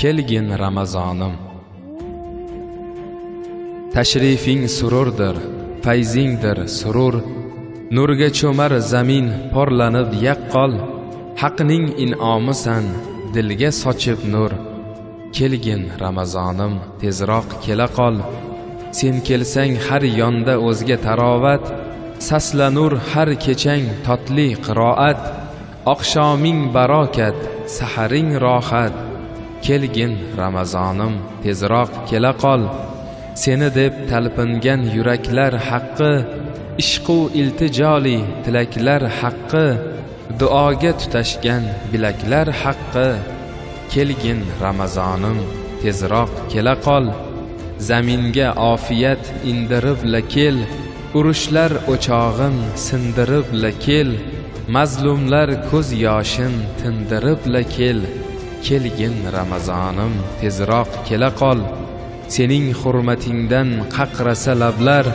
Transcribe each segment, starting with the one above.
kelgin ramazonim. Tashrifing sururdir fayzingdir surur. Nurga cho'mar zamin porlanib yaqqol. Haqning in'omisan dilga sochib nur. Kelgin ramazonim tezroq kela qol. Sen kelsang har yonda o'zga tarovat. Saslanur har kechang totli qiroat. Oqshoming barokat saharing rohat. Kelgin ramazonim tezroq kela qol. Seni deb talpingan yuraklar haqqi ishqu iltijoli tilaklar haqqi duoga tutashgan bilaklar haqqi. Kelgin ramazonim tezroq kela qol. Zaminga ofiyat indirib la kel. Urushlar o'chog'in sindirib la kel. Mazlumlar ko'z yoshin tindirib la kel. Kelgin ramazonim tezroq kela qol. Sening hurmatingdan qaqrasa lablar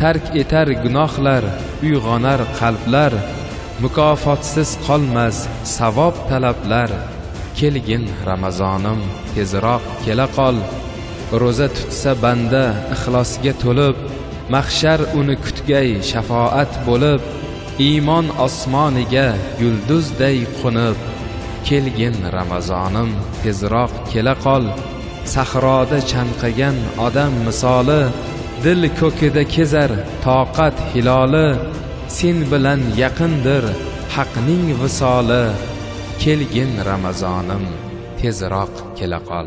tark etar gunohlar uyg'onar qalblar. Mukofotsiz qolmas savob talablar. Kelgin ramazonim tezroq kela qol. Ro'za tutsa banda ixlosga to'lib mahshar uni kutgay shafoat bo'lib iymon osmoniga yulduzday qo'nib. Kelgin ramazonim tezroq kela qol. Sahroda chanqagan odam misoli dil ko'kida kezar toqat hiloli. Sen bilan yaqindir haqning visoli. Kelgin ramazonim tezroq kela qol.